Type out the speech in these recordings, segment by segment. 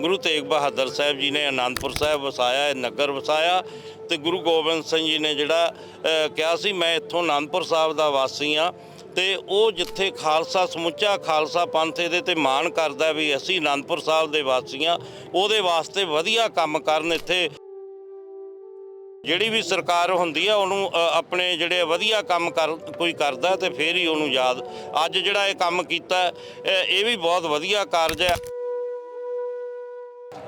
ਗੁਰੂ ਤੇਗ ਬਹਾਦਰ ਸਾਹਿਬ ਜੀ ਨੇ ਆਨੰਦਪੁਰ ਸਾਹਿਬ ਵਸਾਇਆ, ਇਹ ਨਗਰ ਵਸਾਇਆ ਤੇ ਗੁਰੂ ਗੋਬਿੰਦ ਸਿੰਘ ਜੀ ਨੇ ਜਿਹੜਾ ਕਿਹਾ ਸੀ, ਮੈਂ ਇੱਥੋਂ ਆਨੰਦਪੁਰ ਸਾਹਿਬ ਦਾ ਵਾਸੀ ਆ ਤੇ ਉਹ ਜਿੱਥੇ ਖਾਲਸਾ ਸਮੁੱਚਾ ਖਾਲਸਾ ਪੰਥ ਇਹਦੇ ਤੇ ਮਾਣ ਕਰਦਾ ਵੀ ਅਸੀਂ ਆਨੰਦਪੁਰ ਸਾਹਿਬ ਦੇ ਵਾਸੀ ਆ ਉਹਦੇ ਵਾਸਤੇ ਵਧੀਆ ਕੰਮ ਕਰਨ ਇੱਥੇ। ਜਿਹੜੀ ਵੀ ਸਰਕਾਰ ਹੁੰਦੀ ਆ, ਉਹਨੂੰ ਆਪਣੇ ਜਿਹੜੇ ਵਧੀਆ ਕੰਮ ਕਰ, ਕੋਈ ਕਰਦਾ ਤੇ ਫੇਰ ਹੀ ਉਹਨੂੰ ਯਾਦ। ਅੱਜ ਜਿਹੜਾ ਇਹ ਕੰਮ ਕੀਤਾ ਇਹ ਵੀ ਬਹੁਤ ਵਧੀਆ ਕਾਰਜ ਹੈ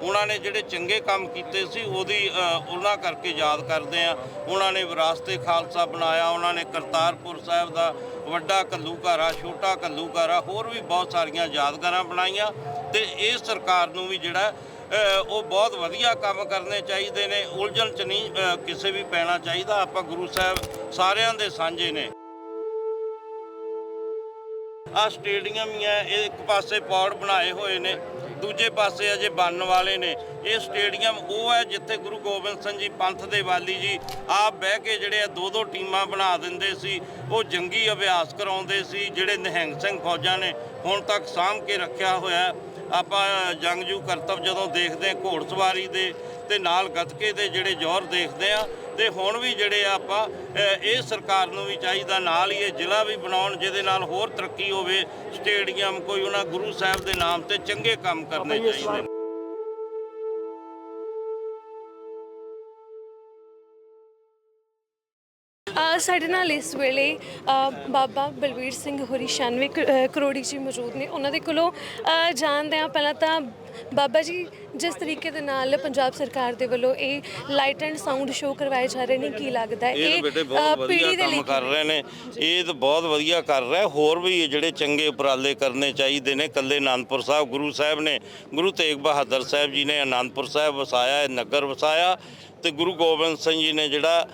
ਉਹਨਾਂ ਨੇ ਜਿਹੜੇ ਚੰਗੇ ਕੰਮ ਕੀਤੇ ਸੀ ਉਹਦੀ ਉਹਨਾਂ ਕਰਕੇ ਯਾਦ ਕਰਦੇ ਆ ਉਹਨਾਂ ਨੇ ਵਿਰਾਸਤੇ ਖਾਲਸਾ ਬਣਾਇਆ, ਉਹਨਾਂ ਨੇ ਕਰਤਾਰਪੁਰ ਸਾਹਿਬ ਦਾ ਵੱਡਾ ਕੱਲੂਘਾਰਾ ਛੋਟਾ ਕੱਲੂਘਾਰਾ ਹੋਰ ਵੀ ਬਹੁਤ ਸਾਰੀਆਂ ਯਾਦਗਾਰਾਂ ਬਣਾਈਆਂ ਤੇ ਇਹ ਸਰਕਾਰ ਨੂੰ ਵੀ ਜਿਹੜਾ ਉਹ ਬਹੁਤ ਵਧੀਆ ਕੰਮ ਕਰਨੇ ਚਾਹੀਦੇ ਨੇ। ਉਲਝਣ ਚ ਨਹੀਂ ਕਿਸੇ ਵੀ ਪੈਣਾ ਚਾਹੀਦਾ। ਆਪਾਂ ਗੁਰੂ ਸਾਹਿਬ ਸਾਰਿਆਂ ਦੇ ਸਾਂਝੇ ਨੇ। ਆ ਸਟੇਡੀਅਮ ਹੀ ਹੈ, ਇਹ ਇੱਕ ਪਾਸੇ ਪੌੜ ਬਣਾਏ ਹੋਏ ਨੇ। ਦੂਜੇ ਪਾਸੇ ਅਜੇ ਬਣਨ ਵਾਲੇ ਨੇ। ਇਹ ਸਟੇਡੀਅਮ ਉਹ ਹੈ ਜਿੱਥੇ ਗੁਰੂ ਗੋਬਿੰਦ ਸਿੰਘ ਜੀ, ਪੰਥ ਦੇ ਵਾਲੀ ਜੀ ਆਪ ਬਹਿ ਕੇ ਜਿਹੜੇ ਆ ਦੋ ਦੋ ਟੀਮਾਂ ਬਣਾ ਦਿੰਦੇ ਸੀ। ਉਹ ਜੰਗੀ ਅਭਿਆਸ ਕਰਾਉਂਦੇ ਸੀ, ਜਿਹੜੇ ਨਿਹੰਗ ਸਿੰਘ ਫੌਜਾਂ ਨੇ ਹੁਣ ਤੱਕ ਸਾਂਭ ਕੇ ਰੱਖਿਆ ਹੋਇਆ ਆਪਾਂ ਜੰਗਜੂ ਕਰਤੱਵ ਜਦੋਂ ਦੇਖਦੇ ਹਾਂ ਘੋੜਸਵਾਰੀ ਦੇ ਤੇ ਨਾਲ ਗੱਤਕੇ ਦੇ ਜਿਹੜੇ ਜੋਰ ਦੇਖਦੇ ਆ ਤੇ ਹੁਣ ਵੀ ਜਿਹੜੇ ਆਪਾਂ ਇਹ ਸਰਕਾਰ ਨੂੰ ਵੀ ਚਾਹੀਦਾ ਨਾਲ ਹੀ ਇਹ ਜ਼ਿਲ੍ਹਾ ਵੀ ਬਣਾਉਣ ਜਿਹਦੇ ਨਾਲ ਹੋਰ ਤਰੱਕੀ ਹੋਵੇ ਸਟੇਡੀਅਮ ਕੋਈ ਉਹਨਾਂ ਗੁਰੂ ਸਾਹਿਬ ਦੇ ਨਾਮ ਤੇ ਚੰਗੇ ਕੰਮ ਕਰਨੇ ਚਾਹੀਦੇ ਸਾਡੇ ਨਾਲ ਇਸ ਵੇਲੇ ਅ, ਬਾਬਾ ਬਲਵੀਰ ਸਿੰਘ ਹੋਰੀ 96 ਕ- ਅ, ਕਰੋੜੀ ਜੀ ਮੌਜੂਦ ਨੇ। ਉਹਨਾਂ ਦੇ ਕੋਲੋਂ ਅ, ਜਾਣਦੇ ਆ ਪਹਿਲਾਂ ਤਾਂ ਬਾਬਾ ਜੀ ਜਿਸ ਤਰੀਕੇ ਦੇ ਨਾਲ ਪੰਜਾਬ ਸਰਕਾਰ ਦੇ ਵੱਲੋਂ ਇਹ ਲਾਈਟ ਐਂਡ ਸਾਊਂਡ ਸ਼ੋਅ ਕਰਵਾਏ ਜਾ ਰਹੇ ਨੇ ਕੀ ਲੱਗਦਾ ਹੈ? ਇਹ ਤਾਂ ਬੇਟੇ ਅ, ਬਹੁਤ ਵਧੀਆ ਪੀੜ੍ਹੀ ਦੇ ਕੰਮ ਲਈ ਕਰ ਰਹੇ ਨੇ। ਇਹ ਤਾਂ ਬਹੁਤ ਵਧੀਆ ਕਰ ਰਿਹਾ ਹੋਰ ਵੀ ਜਿਹੜੇ ਚੰਗੇ ਉਪਰਾਲੇ ਕਰਨੇ ਚਾਹੀਦੇ ਨੇ ਕੱਲੇ ਆਨੰਦਪੁਰ ਸਾਹਿਬ ਗੁਰੂ ਸਾਹਿਬ ਨੇ ਗੁਰੂ ਤੇਗ ਬਹਾਦਰ ਸਾਹਿਬ ਜੀ ਨੇ ਆਨੰਦਪੁਰ ਸਾਹਿਬ ਵਸਾਇਆ ਇਹ ਨਗਰ ਵਸਾਇਆ। ਤੇ ਗੁਰੂ ਗੋਬਿੰਦ ਸਿੰਘ ਜੀ ਨੇ ਜਿਹੜਾ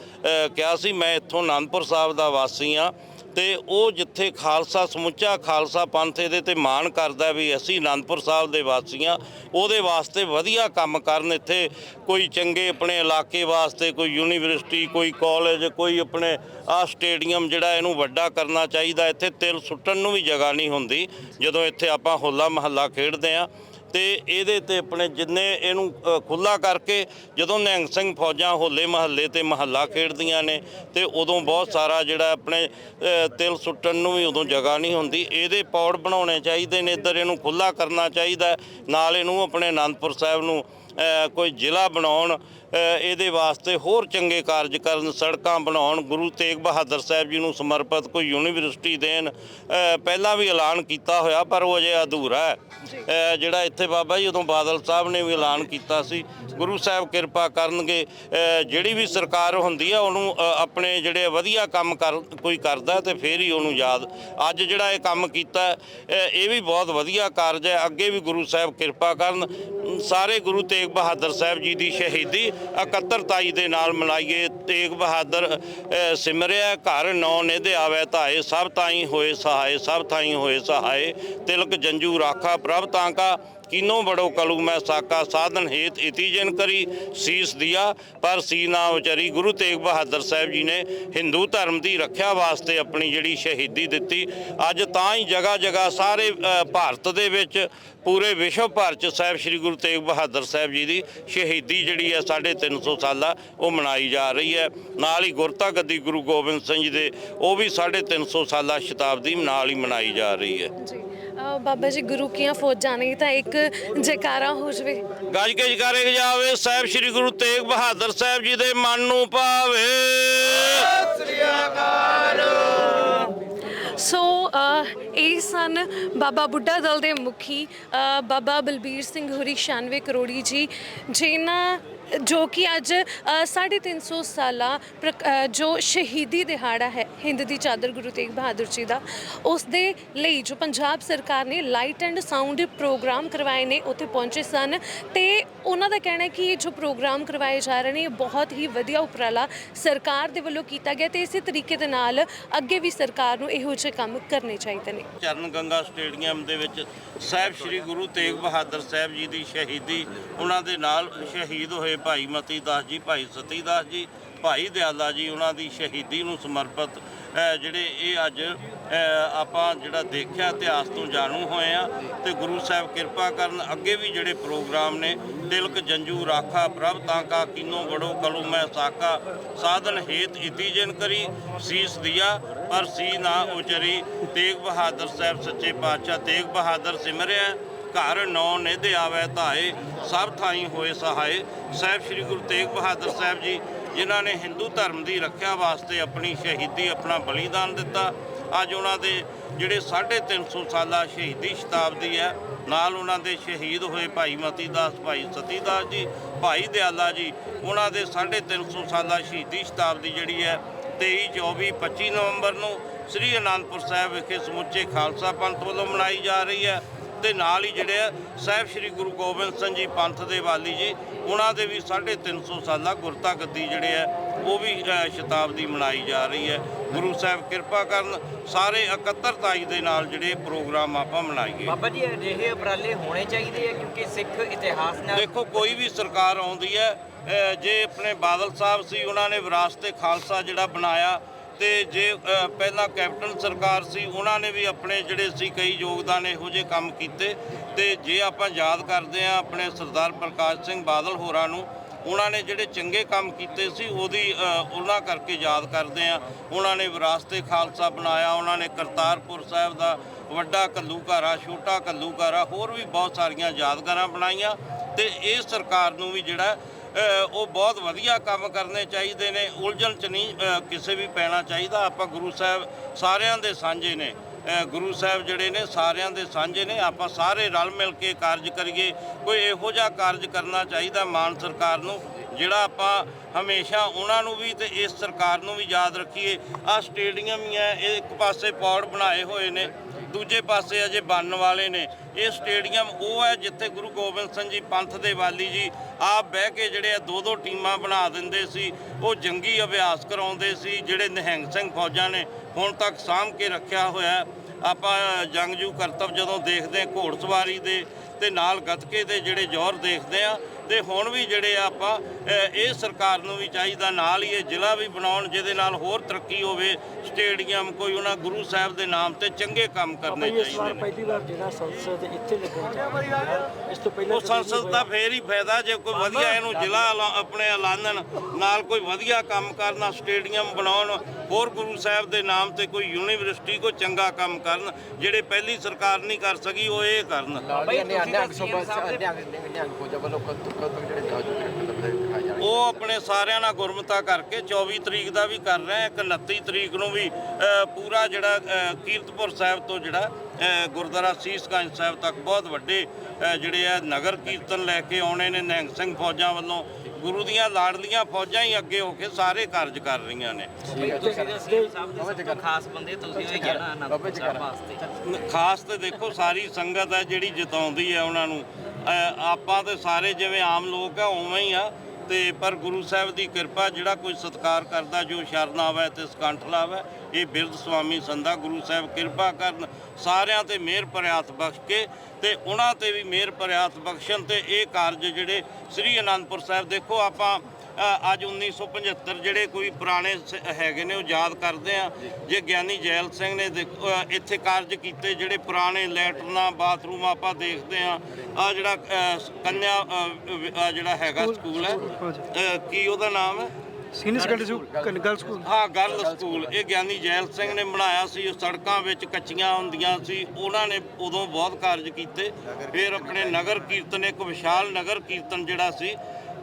ਕਿਹਾ ਸੀ, ਮੈਂ ਇੱਥੋਂ ਆਨੰਦਪੁਰ ਸਾਹਿਬ ਦਾ ਵਾਸੀ ਆ ਤੇ ਉਹ ਜਿੱਥੇ ਖਾਲਸਾ ਸਮੁੱਚਾ ਖਾਲਸਾ ਪੰਥ ਇਹਦੇ ਤੇ ਮਾਣ ਕਰਦਾ ਵੀ ਅਸੀਂ ਆਨੰਦਪੁਰ ਸਾਹਿਬ ਦੇ ਵਾਸੀ ਹਾਂ, ਉਹਦੇ ਵਾਸਤੇ ਵਧੀਆ ਕੰਮ ਕਰਨ ਇੱਥੇ ਕੋਈ ਚੰਗੇ ਆਪਣੇ ਇਲਾਕੇ ਵਾਸਤੇ, ਕੋਈ ਯੂਨੀਵਰਸਿਟੀ, ਕੋਈ ਕਾਲਜ, ਕੋਈ ਆਪਣੇ ਆ ਸਟੇਡੀਅਮ ਜਿਹੜਾ ਇਹਨੂੰ ਵੱਡਾ ਕਰਨਾ ਚਾਹੀਦਾ, ਇੱਥੇ ਤਿਲ ਸੁੱਟਣ ਨੂੰ ਵੀ ਜਗ੍ਹਾ ਨਹੀਂ ਹੁੰਦੀ, ਜਦੋਂ ਇੱਥੇ ਆਪਾਂ ਹੋਲਾ ਮਹੱਲਾ ਖੇਡਦੇ ਆ ਤੇ ਇਹਦੇ ਤੇ ਆਪਣੇ ਜਿੰਨੇ ਇਹਨੂੰ ਖੁੱਲਾ ਕਰਕੇ ਜਦੋਂ ਨਿਹੰਗ ਸਿੰਘ ਫੌਜਾਂ ਹੋਲੇ ਮਹੱਲੇ ਤੇ ਮਹੱਲਾ ਖੇਡਦੀਆਂ ਨੇ ਤੇ ਉਦੋਂ ਬਹੁਤ ਸਾਰਾ ਜਿਹੜਾ ਆਪਣੇ ਤਿਲ ਸੁੱਟਣ ਨੂੰ ਵੀ ਉਦੋਂ ਜਗ੍ਹਾ ਨਹੀਂ ਹੁੰਦੀ, ਇਹਦੇ ਪੌੜ ਬਣਾਉਣੇ ਚਾਹੀਦੇ ਨੇ, ਇੱਧਰ ਇਹਨੂੰ ਖੁੱਲਾ ਕਰਨਾ ਚਾਹੀਦਾ, ਨਾਲ ਇਹਨੂੰ ਆਪਣੇ ਆਨੰਦਪੁਰ ਸਾਹਿਬ ਨੂੰ ਕੋਈ ਜ਼ਿਲ੍ਹਾ ਬਣਾਉਣ ਇਹਦੇ ਵਾਸਤੇ ਹੋਰ ਚੰਗੇ ਕਾਰਜ ਕਰਨ ਸੜਕਾਂ ਬਣਾਉਣ ਗੁਰੂ ਤੇਗ ਬਹਾਦਰ ਸਾਹਿਬ ਜੀ ਨੂੰ ਸਮਰਪਿਤ ਕੋਈ ਯੂਨੀਵਰਸਿਟੀ ਦੇਣ ਪਹਿਲਾਂ ਵੀ ਐਲਾਨ ਕੀਤਾ ਹੋਇਆ ਪਰ ਉਹ ਅਜੇ ਅਧੂਰਾ ਹੈ। ਜਿਹੜਾ ਇੱਥੇ ਬਾਬਾ ਜੀ ਉਦੋਂ ਬਾਦਲ ਸਾਹਿਬ ਨੇ ਵੀ ਐਲਾਨ ਕੀਤਾ ਸੀ। ਗੁਰੂ ਸਾਹਿਬ ਕਿਰਪਾ ਕਰਨਗੇ ਜਿਹੜੀ ਵੀ ਸਰਕਾਰ ਹੁੰਦੀ ਆ ਉਹਨੂੰ ਆਪਣੇ ਜਿਹੜੇ ਵਧੀਆ ਕੰਮ ਕਰ ਕੋਈ ਕਰਦਾ ਤੇ ਫੇਰ ਹੀ ਉਹਨੂੰ ਯਾਦ। ਅੱਜ ਜਿਹੜਾ ਇਹ ਕੰਮ ਕੀਤਾ ਹੈ, ਇਹ ਵੀ ਬਹੁਤ ਵਧੀਆ ਕਾਰਜ ਹੈ। ਅੱਗੇ ਵੀ ਗੁਰੂ ਸਾਹਿਬ ਕਿਰਪਾ ਕਰਨ। ਸਾਰੇ ਗੁਰੂ ਤੇਗ ਤੇਗ ਬਹਾਦਰ ਸਾਹਿਬ ਜੀ ਦੀ ਸ਼ਹੀਦੀ 71 ਦੇ ਨਾਲ ਮਨਾਈਏ। ਤੇਗ ਬਹਾਦਰ ਅ, ਸਿਮਰਿਆ ਘਰ ਨੌ ਨਿਧਿ ਆਵੇ ਧਾਏ ਸਭ ਤਾਈ ਹੋਏ ਸਹਾਏ ਸਭ ਤਾਈ ਹੋਏ ਸਹਾਏ। ਤਿਲਕ ਜੰਜੂ ਰਾਖਾ ਪ੍ਰਭ ਤਾਂਕਾ ਕਿਨੋ ਬੜੋ ਕਲੂ ਮੈਂ ਸਾਕਾ, ਸਾਧਨ ਹੇਤ ਇਤੀ ਜਨ ਕਰੀ, ਸੀਸ ਦਿਆ। ਪਰ ਸੀ ਨਾ ਉਚਰੀ ਗੁਰੂ ਤੇਗ ਬਹਾਦਰ ਸਾਹਿਬ ਜੀ ਨੇ ਹਿੰਦੂ ਧਰਮ ਦੀ ਰੱਖਿਆ ਵਾਸਤੇ ਆਪਣੀ ਜਿਹੜੀ ਸ਼ਹੀਦੀ ਦਿੱਤੀ। ਅੱਜ ਤਾਂ ਹੀ ਜਗ੍ਹਾ ਜਗ੍ਹਾ ਸਾਰੇ ਭਾਰਤ ਦੇ ਵਿੱਚ ਪੂਰੇ ਵਿਸ਼ਵ ਭਰ ਚ ਸਾਹਿਬ ਸ੍ਰੀ ਗੁਰੂ ਤੇਗ ਬਹਾਦਰ ਸਾਹਿਬ ਜੀ ਦੀ ਸ਼ਹੀਦੀ ਜਿਹੜੀ ਹੈ 350 ਸਾਲਾ ਉਹ ਮਨਾਈ ਜਾ ਰਹੀ ਹੈ। ਨਾਲ ਹੀ ਗੁਰਤਾ ਗੱਦੀ ਗੁਰੂ ਗੋਬਿੰਦ ਸਿੰਘ ਜੀ ਦੇ ਉਹ ਵੀ 350 ਸਾਲਾ ਸ਼ਤਾਬਦੀ ਨਾਲ ਹੀ ਮਨਾਈ ਜਾ ਰਹੀ ਹੈ। ਜੀ। ਬਾਬਾ ਜੀ ਗੁਰੂ ਕੀਆਂ ਫੌਜਾਂ ਨੇ ਤਾਂ ਇੱਕ ਜੈਕਾਰਾ ਹੋ ਜਵੇ। ਗੱਜ ਕੇ ਜਕਾਰੇ ਜਾਵੇ ਸਾਹਿਬ ਸ੍ਰੀ ਗੁਰੂ ਤੇਗ ਬਹਾਦਰ ਸਾਹਿਬ ਜੀ ਦੇ ਮਨ ਨੂੰ ਭਾਵੇ ਸੋ ਅ, ਇਹ ਸਨ ਬਾਬਾ ਬੁੱਢਾ ਦਲ ਦੇ ਮੁਖੀ ਅ, ਬਾਬਾ ਬਲਬੀਰ ਸਿੰਘ ਹੁਰੀ 96 ਕਰੋੜੀ ਜੀ ਜਿਨ੍ਹਾਂ ਜੋ ਕਿ ਅੱਜ ਅ, 350 ਸਾਲਾ ਪ੍ਰਕ- ਜੋ ਸ਼ਹੀਦੀ ਦਿਹਾੜਾ ਹੈ ਹਿੰਦ ਦੀ ਚਾਦਰ ਗੁਰੂ ਤੇਗ ਬਹਾਦਰ ਜੀ ਦਾ ਉਸ ਦੇ ਲਈ ਜੋ ਪੰਜਾਬ ਸਰਕਾਰ ਨੇ ਲਾਈਟ ਐਂਡ ਸਾਊਂਡ ਪ੍ਰੋਗਰਾਮ ਕਰਵਾਏ ਨੇ ਉੱਥੇ ਪਹੁੰਚੇ ਸਨ ਤੇ ਉਹਨਾਂ ਦਾ ਕਹਿਣਾ ਹੈ ਕਿ ਇਹ ਜੋ ਪ੍ਰੋਗਰਾਮ ਕਰਵਾਏ ਜਾ ਰਹੇ ਨੇ ਬਹੁਤ ਹੀ ਵਧੀਆ ਉਪਰਾਲਾ ਸਰਕਾਰ ਦੇ ਵੱਲੋਂ ਕੀਤਾ ਗਿਆ ਤੇ ਇਸੇ ਤਰੀਕੇ ਦੇ ਨਾਲ ਅੱਗੇ ਵੀ ਸਰਕਾਰ ਨੂੰ ਇਹੋ ਜਿਹੇ ਕੰਮ ਕਰਨੇ ਚਾਹੀਦੇ ਨੇ। ਚਰਨ ਗੰਗਾ ਸਟੇਡੀਅਮ ਦੇ ਵਿੱਚ ਸਾਹਿਬ ਸ੍ਰੀ ਗੁਰੂ ਤੇਗ ਬਹਾਦਰ ਸਾਹਿਬ ਜੀ ਦੀ ਸ਼ਹੀਦੀ ਉਹਨਾਂ ਦੇ ਨਾਲ ਸ਼ਹੀਦ ਹੋਏ ਭਾਈ ਮਤੀ ਦਾਸ ਜੀ, ਭਾਈ ਸਤੀ ਦਾਸ ਜੀ, ਭਾਈ ਦਿਆਲਾ ਜੀ, ਉਹਨਾਂ ਦੀ ਸ਼ਹੀਦੀ ਨੂੰ ਸਮਰਪਿਤ ਜਿਹੜੇ ਇਹ ਅੱਜ ਆਪਾਂ ਜਿਹੜਾ ਦੇਖਿਆ, ਇਤਿਹਾਸ ਤੋਂ ਜਾਣੂ ਹੋਏ ਆ। ਤੇ ਗੁਰੂ ਸਾਹਿਬ ਕਿਰਪਾ ਕਰਨ ਅੱਗੇ ਵੀ ਜਿਹੜੇ ਪ੍ਰੋਗਰਾਮ ਨੇ, ਤਿਲਕ, ਜੰਜੂ, ਰਾਖਾ, ਪ੍ਰਭ, ਤਾਂ ਕਾ ਕੀਨੋ ਬੜੋ ਕਲੂ ਮੈਂ ਸਾਕਾ, ਸਾਧਨ ਹੇਤ ਇਤੀ ਜਿਨ ਕਰੀ, ਸੀਸ ਦਿਆ, ਪਰ ਸੀ ਨਾ ਉਚਰੀ। ਤੇਗ ਬਹਾਦਰ ਸਾਹਿਬ ਸੱਚੇ ਪਾਤਸ਼ਾਹ, ਤੇਗ ਬਹਾਦਰ ਸਿਮਰਿਆ ਘਰ ਨੌ ਨਿਧ ਆਵੇ ਧਾਏ, ਸਭ ਥਾਈ ਹੋਏ ਸਹਾਏ। ਸਾਹਿਬ ਸ੍ਰੀ ਗੁਰੂ ਤੇਗ ਬਹਾਦਰ ਸਾਹਿਬ ਜੀ, ਜਿਨ੍ਹਾਂ ਨੇ ਹਿੰਦੂ ਧਰਮ ਦੀ ਰੱਖਿਆ ਵਾਸਤੇ ਆਪਣੀ ਸ਼ਹੀਦੀ, ਆਪਣਾ ਬਲੀਦਾਨ ਦਿੱਤਾ। ਅੱਜ ਉਹਨਾਂ ਦੇ ਜਿਹੜੇ 350 ਸਾਲਾ ਸ਼ਹੀਦੀ ਸ਼ਤਾਬਦੀ ਹੈ, ਨਾਲ ਉਹਨਾਂ ਦੇ ਸ਼ਹੀਦ ਹੋਏ ਭਾਈ ਮਤੀ ਦਾਸ, ਭਾਈ ਸਤੀ ਦਾਸ ਜੀ, ਭਾਈ ਦਿਆਲਾ ਜੀ, ਉਹਨਾਂ ਦੇ 350 ਸਾਲਾ ਸ਼ਹੀਦੀ ਸ਼ਤਾਬਦੀ ਜਿਹੜੀ ਹੈ 23 24 25 ਨਵੰਬਰ ਨੂੰ ਸ੍ਰੀ ਅਨੰਦਪੁਰ ਸਾਹਿਬ ਵਿਖੇ ਸਮੁੱਚੇ ਖਾਲਸਾ ਪੰਥ ਵੱਲੋਂ ਮਨਾਈ ਜਾ ਰਹੀ ਹੈ। ਤੇ ਨਾਲ ਹੀ ਜਿਹੜੇ ਆ ਸਾਹਿਬ ਸ੍ਰੀ ਗੁਰੂ ਗੋਬਿੰਦ ਸਿੰਘ ਜੀ ਪੰਥ ਦੇ ਵਾਲੀ ਜੀ ਉਹਨਾਂ ਦੇ ਵੀ 350 ਸਾਲਾ ਗੁਰਤਾ ਗੱਦੀ ਜਿਹੜੇ ਆ ਉਹ ਵੀ ਸ਼ਤਾਬਦੀ ਮਨਾਈ ਜਾ ਰਹੀ ਹੈ। ਗੁਰੂ ਸਾਹਿਬ ਕਿਰਪਾ ਕਰਨ ਸਾਰੇ ਇਕੱਤਰਤਾਈ ਦੇ ਨਾਲ ਜਿਹੜੇ ਪ੍ਰੋਗਰਾਮ ਆਪਾਂ ਮਨਾਈਏ। ਬਾਬਾ ਜੀ ਅਜਿਹੇ ਉਪਰਾਲੇ ਹੋਣੇ ਚਾਹੀਦੇ ਆ ਕਿਉਂਕਿ ਸਿੱਖ ਇਤਿਹਾਸ ਨਾਲ ਦੇਖੋ ਕੋਈ ਵੀ ਸਰਕਾਰ ਆਉਂਦੀ ਹੈ ਜੇ ਆਪਣੇ ਬਾਦਲ ਸਾਹਿਬ ਸੀ ਉਹਨਾਂ ਨੇ ਵਿਰਾਸਤੇ ਖਾਲਸਾ ਜਿਹੜਾ ਬਣਾਇਆ ਤੇ ਜੇ ਪਹਿਲਾਂ ਕੈਪਟਨ ਸਰਕਾਰ ਸੀ, ਉਹਨਾਂ ਨੇ ਵੀ ਆਪਣੇ ਜਿਹੜੇ ਸੀ ਕਈ ਯੋਗਦਾਨ ਇਹੋ ਜਿਹੇ ਕੰਮ ਕੀਤੇ। ਤੇ ਜੇ ਆਪਾਂ ਯਾਦ ਕਰਦੇ ਆ ਆਪਣੇ ਸਰਦਾਰ ਪ੍ਰਕਾਸ਼ ਸਿੰਘ ਬਾਦਲ ਹੋਰਾਂ ਨੂੰ, ਉਹਨਾਂ ਨੇ ਜਿਹੜੇ ਚੰਗੇ ਕੰਮ ਕੀਤੇ ਸੀ, ਉਹਦੀ ਉਹਨਾਂ ਕਰਕੇ ਯਾਦ ਕਰਦੇ ਆ ਉਹਨਾਂ ਨੇ ਵਿਰਾਸਤੇ ਖਾਲਸਾ ਬਣਾਇਆ, ਉਹਨਾਂ ਨੇ ਕਰਤਾਰਪੁਰ ਸਾਹਿਬ ਦਾ ਵੱਡਾ ਕੱਲੂਘਾਰਾ ਛੋਟਾ ਕੱਲੂਘਾਰਾ ਹੋਰ ਵੀ ਬਹੁਤ ਸਾਰੀਆਂ ਯਾਦਗਾਰਾਂ ਬਣਾਈਆਂ। ਤੇ ਇਹ ਸਰਕਾਰ ਨੂੰ ਵੀ ਜਿਹੜਾ ਉਹ ਬਹੁਤ ਵਧੀਆ ਕੰਮ ਕਰਨੇ ਚਾਹੀਦੇ ਨੇ। ਉਲਝਣ ਚ ਨਹੀਂ ਕਿਸੇ ਵੀ ਪੈਣਾ ਚਾਹੀਦਾ। ਆਪਾਂ ਗੁਰੂ ਸਾਹਿਬ ਸਾਰਿਆਂ ਦੇ ਸਾਂਝੇ ਨੇ। ਗੁਰੂ ਸਾਹਿਬ ਜਿਹੜੇ ਨੇ, ਸਾਰਿਆਂ ਦੇ ਸਾਂਝੇ ਨੇ। ਆਪਾਂ ਸਾਰੇ ਰਲ ਮਿਲ ਕੇ ਕਾਰਜ ਕਰੀਏ। ਕੋਈ ਇਹੋ ਜਿਹਾ ਕਾਰਜ ਕਰਨਾ ਚਾਹੀਦਾ ਮਾਨ ਸਰਕਾਰ ਨੂੰ, ਜਿਹੜਾ ਆਪਾਂ ਹਮੇਸ਼ਾ ਉਹਨਾਂ ਨੂੰ ਵੀ ਤੇ ਇਸ ਸਰਕਾਰ ਨੂੰ ਵੀ ਯਾਦ ਰੱਖੀਏ। ਆ ਸਟੇਡੀਅਮ ਹੀ ਹੈ। ਇਹ ਇੱਕ ਪਾਸੇ ਪੌੜ ਬਣਾਏ ਹੋਏ ਨੇ। ਦੂਜੇ ਪਾਸੇ ਅਜੇ ਬਣਨ ਵਾਲੇ ਨੇ ਇਹ ਸਟੇਡੀਅਮ ਉਹ ਹੈ ਜਿੱਥੇ ਗੁਰੂ ਗੋਬਿੰਦ ਸਿੰਘ ਜੀ ਪੰਥ ਦੇ ਵਾਲੀ ਜੀ ਆਪ ਬਹਿ ਕੇ ਜਿਹੜੇ ਆ ਦੋ ਦੋ ਟੀਮਾਂ ਬਣਾ ਦਿੰਦੇ ਸੀ ਉਹ ਜੰਗੀ ਅਭਿਆਸ ਕਰਾਉਂਦੇ ਸੀ, ਜਿਹੜੇ ਨਿਹੰਗ ਸਿੰਘ ਫੌਜਾਂ ਨੇ ਹੁਣ ਤੱਕ ਸਾਂਭ ਕੇ ਰੱਖਿਆ ਹੋਇਆ ਹੈ। ਆਪਾਂ ਜੰਗਜੂ ਕਰਤੱਵ ਜਦੋਂ ਦੇਖਦੇ ਹਾਂ ਘੋੜਸਵਾਰੀ ਦੇ ਤੇ ਨਾਲ ਗੱਤਕੇ ਦੇ ਜਿਹੜੇ ਜ਼ੋਰ ਦੇਖਦੇ ਆ ਤੇ ਹੁਣ ਵੀ ਜਿਹੜੇ ਆ ਆਪਾਂ ਇਹ ਸਰਕਾਰ ਨੂੰ ਵੀ ਚਾਹੀਦਾ ਨਾਲ ਹੀ ਇਹ ਜ਼ਿਲ੍ਹਾ ਵੀ ਬਣਾਉਣ ਜਿਹਦੇ ਨਾਲ ਹੋਰ ਤਰੱਕੀ ਹੋਵੇ ਸਟੇਡੀਅਮ ਕੋਈ ਉਹਨਾਂ ਗੁਰੂ ਸਾਹਿਬ ਦੇ ਨਾਮ ਤੇ ਚੰਗੇ ਕੰਮ ਕਰਨੇ ਚਾਹੀਦੇ ਨੇ। ਪਹਿਲੀ ਵਾਰ ਜਿਹੜਾ ਸੰਸਦ ਇੱਥੇ ਲੱਗਣ ਜਾ ਰਿਹਾ ਇਸ ਤੋਂ ਪਹਿਲਾਂ ਉਹ ਸੰਸਦ ਦਾ ਫੇਰ ਹੀ ਫਾਇਦਾ ਜੇ ਕੋਈ ਵਧੀਆ ਇਹਨੂੰ ਜ਼ਿਲ੍ਹਾ ਆਪਣੇ ਐਲਾਨਣ ਨਾਲ ਕੋਈ ਵਧੀਆ ਕੰਮ ਕਰਨਾ ਸਟੇਡੀਅਮ ਬਣਾਉਣ ਹੋਰ ਗੁਰੂ ਸਾਹਿਬ ਦੇ ਨਾਮ ਤੇ ਕੋਈ ਯੂਨੀਵਰਸਿਟੀ ਕੋਈ ਚੰਗਾ ਕੰਮ ਕਰਨ ਜਿਹੜੇ ਪਹਿਲੀ ਸਰਕਾਰ ਨਹੀਂ ਕਰ ਸਕੀ ਉਹ ਇਹ ਕਰਨ। ਬਾਈ ਤੁਸੀਂ ਤਾਂ CM ਸਾਹਿਬ ਦੇ ਉਹ ਆਪਣੇ ਸਾਰਿਆਂ ਨਾਲ ਗੁਰਮਤਾ ਕਰਕੇ 24 ਤਰੀਕ ਦਾ ਵੀ ਕਰ ਰਹੇ ਆ ਇੱਕ 29 ਤਰੀਕ ਨੂੰ ਵੀ ਪੂਰਾ ਜਿਹੜਾ ਕੀਰਤਪੁਰ ਸਾਹਿਬ ਤੋਂ ਜਿਹੜਾ ਗੁਰਦੁਆਰਾ ਸੀਸਗੰਜ ਸਾਹਿਬ ਤੱਕ ਬਹੁਤ ਵੱਡੇ ਜਿਹੜੇ ਆ ਨਗਰ ਕੀਰਤਨ ਲੈ ਕੇ ਆਉਣੇ ਨੇ ਨਿਹੰਗ ਸਿੰਘ ਫੌਜਾਂ ਵੱਲੋਂ ਗੁਰੂ ਦੀਆਂ ਲਾਡਲੀਆਂ ਫੌਜਾਂ ਹੀ ਅੱਗੇ ਹੋ ਕੇ ਸਾਰੇ ਕਾਰਜ ਕਰ ਰਹੀਆਂ ਨੇ। ਖਾਸ ਬੰਦੇ ਤੁਸੀਂ ਹੋਏ ਤੇ ਦੇਖੋ ਸਾਰੀ ਸੰਗਤ ਹੈ ਜਿਹੜੀ ਜਿਤਾਉਂਦੀ ਹੈ ਉਹਨਾਂ ਨੂੰ। ਆਪਾਂ ਤੇ ਸਾਰੇ ਜਿਵੇਂ ਆਮ ਲੋਕ ਆ, ਉਵੇਂ ਹੀ ਆ। ਤੇ ਪਰ ਗੁਰੂ ਸਾਹਿਬ ਦੀ ਕਿਰਪਾ ਜਿਹੜਾ ਕੋਈ ਸਤਿਕਾਰ ਕਰਦਾ, ਜੋ ਸ਼ਰਨ ਆਵੇ ਤੇ ਸਕੰਠ ਲਾਵੇ, ਇਹ ਬਿਰਧ ਸੁਆਮੀ ਸੰਧਾ ਗੁਰੂ ਸਾਹਿਬ ਕਿਰਪਾ ਕਰਨ। ਸਾਰਿਆਂ ਤੇ ਮਿਹਰ ਪ੍ਰਿਆਤ ਬਖਸ਼ ਕੇ ਤੇ ਉਹਨਾਂ ਤੇ ਵੀ ਮਿਹਰ ਪ੍ਰਿਆਤ ਬਖਸ਼ਣ ਤੇ ਇਹ ਕਾਰਜ ਜਿਹੜੇ ਸ੍ਰੀ ਅਨੰਦਪੁਰ ਸਾਹਿਬ ਦੇਖੋ, ਆਪਾਂ ਅੱਜ 1975 ਜਿਹੜੇ ਕੋਈ ਪੁਰਾਣੇ ਹੈਗੇ ਨੇ ਉਹ ਯਾਦ ਕਰਦੇ ਆ। ਜੇ। ਗਿਆਨੀ ਜੈਲ ਸਿੰਘ ਨੇ ਇੱਥੇ ਕਾਰਜ ਕੀਤੇ ਜਿਹੜੇ ਪੁਰਾਣੇ ਲੈਟਰਨਾ ਬਾਥਰੂਮ ਆਪਾਂ ਦੇਖਦੇ ਆ। ਆ ਜਿਹੜਾ ਕੰਨਿਆ ਜਿਹੜਾ ਹੈਗਾ ਸਕੂਲ ਹੈ। ਕੀ ਉਹਦਾ ਨਾਮ ਹੈ? Senior secondary school girl school. ਹਾਂ ਗਰਲ ਸਕੂਲ। ਇਹ ਗਿਆਨੀ ਜੈਲ ਸਿੰਘ ਨੇ ਬਣਾਇਆ ਸੀ। ਉਹ ਸੜਕਾਂ ਵਿੱਚ ਕੱਚੀਆਂ ਹੁੰਦੀਆਂ ਸੀ। ਉਹਨਾਂ ਨੇ ਉਦੋਂ ਬਹੁਤ ਕਾਰਜ ਕੀਤੇ। ਫਿਰ ਆਪਣੇ ਨਗਰ ਕੀਰਤਨ ਇੱਕ ਵਿਸ਼ਾਲ ਨਗਰ ਕੀਰਤਨ ਜਿਹੜਾ ਸੀ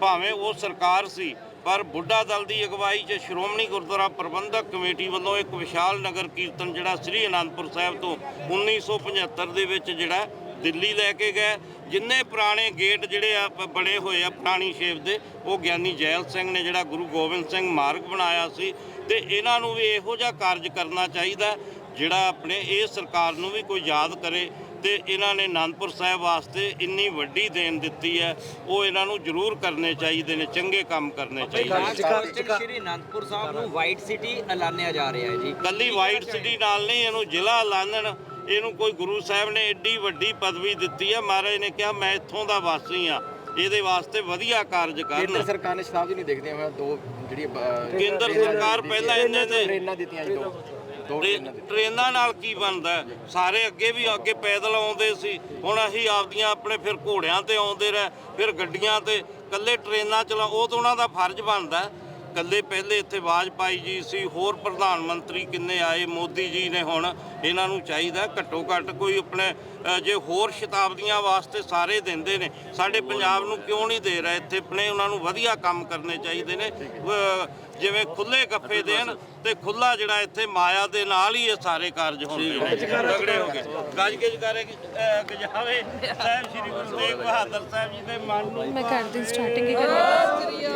ਭਾਵੇਂ ਉਹ ਸਰਕਾਰ ਸੀ, ਪਰ ਬੁੱਢਾ ਦਲ ਦੀ ਅਗਵਾਈ 'ਚ ਸ਼੍ਰੋਮਣੀ ਗੁਰਦੁਆਰਾ ਪ੍ਰਬੰਧਕ ਕਮੇਟੀ ਵੱਲੋਂ ਇੱਕ ਵਿਸ਼ਾਲ ਨਗਰ ਕੀਰਤਨ ਜਿਹੜਾ ਸ੍ਰੀ ਅਨੰਦਪੁਰ ਸਾਹਿਬ ਤੋਂ 1975 ਦੇ ਵਿੱਚ ਜਿਹੜਾ ਦਿੱਲੀ ਲੈ ਕੇ ਗਏ। ਜਿੰਨੇ ਪੁਰਾਣੇ ਗੇਟ ਜਿਹੜੇ ਆ ਬ- ਬਣੇ ਹੋਏ ਆ ਪੁਰਾਣੀ ਸ਼ੇਪ ਦੇ, ਉਹ ਗਿਆਨੀ ਜੈਲ ਸਿੰਘ ਨੇ ਜਿਹੜਾ ਗੁਰੂ ਗੋਬਿੰਦ ਸਿੰਘ ਮਾਰਗ ਬਣਾਇਆ ਸੀ ਤੇ ਇਹਨਾਂ ਨੂੰ ਵੀ ਇਹੋ ਜਿਹਾ ਕਾਰਜ ਕਰਨਾ ਚਾਹੀਦਾ, ਜਿਹੜਾ ਆਪਣੇ ਇਹ ਸਰਕਾਰ ਨੂੰ ਵੀ ਕੋਈ ਯਾਦ ਕਰੇ। ਤੇ ਇਹਨਾਂ ਨੇ ਆਨੰਦਪੁਰ ਸਾਹਿਬ ਵਾਸਤੇ ਇੰਨੀ ਵੱਡੀ ਦੇਣ ਦਿੱਤੀ ਹੈ ਉਹ ਇਹਨਾਂ ਨੂੰ ਜ਼ਰੂਰ ਕਰਨੇ ਚਾਹੀਦੇ ਨੇ ਚੰਗੇ ਕੰਮ ਕਰਨੇ ਚਾਹੀਦੇ ਨੇ। ਸ਼੍ਰੀ ਅਨੰਦਪੁਰ ਸਾਹਿਬ ਨੂੰ ਵਾਈਟ ਸਿਟੀ ਐਲਾਨਿਆ ਜਾ ਰਿਹਾ ਹੈ ਜੀ। ਕੱਲੀ ਵਾਈਟ ਸਿਟੀ ਨਾਲ ਨਹੀਂ ਇਹਨੂੰ ਜ਼ਿਲ੍ਹਾ ਐਲਾਨਣ ਇਹਨੂੰ ਕੋਈ ਗੁਰੂ ਸਾਹਿਬ ਨੇ ਏਡੀ ਵੱਡੀ ਪਦਵੀ ਦਿੱਤੀ ਹੈ ਮਹਾਰਾਜ ਨੇ ਕਿਹਾ ਮੈਂ ਇੱਥੋਂ ਦਾ ਵਾਸੀ ਆ ਇਹਦੇ ਵਾਸਤੇ ਵਧੀਆ ਕਾਰਜ ਕੇਂਦਰ ਕਰਨ ਸਰਕਾਰ ਨੇ ਸ਼ਤਾਬਦੀ ਨਹੀਂ ਦੇਖਦੇ ਹੋਏ ਦੋ ਜਿਹੜੀ ਕੇਂਦਰ ਸਰਕਾਰ ਪਹਿਲਾਂ ਇਹਨੇ ਨੇ ਟ੍ਰੇਨਾਂ ਦਿੱਤੀਆਂ ਜੀ ਦੋ। ਟ੍ਰੇ- ਟ੍ਰੇਨਾਂ ਨਾਲ ਕੀ ਬਣਦਾ ਹੈ? ਸਾਰੇ ਅੱਗੇ ਵੀ ਅੱਗੇ ਪੈਦਲ ਆਉਂਦੇ ਸੀ ਹੁਣ ਅਸੀਂ ਆਪਦੀਆਂ ਆਪਣੇ ਫਿਰ ਘੋੜਿਆਂ ਤੇ ਆਉਂਦੇ ਰਹੇ ਫਿਰ ਗੱਡੀਆਂ ਤੇ ਕੱਲੇ ਟ੍ਰੇਨਾਂ ਚਲਾ ਉਹ ਤਾਂ ਉਹਨਾਂ ਦਾ ਫਰਜ਼ ਬਣਦਾ ਹੈ। ਕੱਲੇ ਪਹਿਲੇ ਇੱਥੇ ਵਾਜਪਾਈ ਜੀ ਸੀ ਹੋਰ ਪ੍ਰਧਾਨ ਮੰਤਰੀ ਕਿੰਨੇ ਆਏ ਮੋਦੀ ਜੀ ਨੇ ਹੁਣ ਇਹਨਾਂ ਨੂੰ ਚਾਹੀਦਾ ਘੱਟੋ ਘੱਟ ਕੋਈ ਆਪਣੇ ਜੇ ਹੋਰ ਸ਼ਤਾਬਦੀਆਂ ਵਾਸਤੇ ਸਾਰੇ ਦਿੰਦੇ ਨੇ ਸਾਡੇ ਪੰਜਾਬ ਨੂੰ ਕਿਉਂ ਨਹੀਂ ਦੇ ਰਹੇ? ਇੱਥੇ ਆਪਣੇ ਉਹਨਾਂ ਨੂੰ ਵਧੀਆ ਕੰਮ ਕਰਨੇ ਚਾਹੀਦੇ ਨੇ ਜਿਵੇਂ ਖੁੱਲੇ ਗੱਫੇ ਦੇਣ ਤੇ ਖੁੱਲਾ ਜਿਹੜਾ ਇੱਥੇ ਮਾਇਆ ਦੇ ਨਾਲ ਹੀ ਇਹ ਸਾਰੇ ਕਾਰਜ ਨੇ ਤਗੜੇ ਹੋ ਗਏ ਗੱਜ ਕੇ ਜਕਾਰੇ ਗਜਾਵੇ। ਸਾਹਿਬ ਸ੍ਰੀ ਗੁਰੂ ਤੇਗ ਬਹਾਦਰ ਸਾਹਿਬ ਜੀ ਦੇ ਮਨ ਨੂੰ ਮੈਂ ਕਰਦੀ ਸਟਾਰਟਿੰਗ ਹੀ ਕਰਨੀ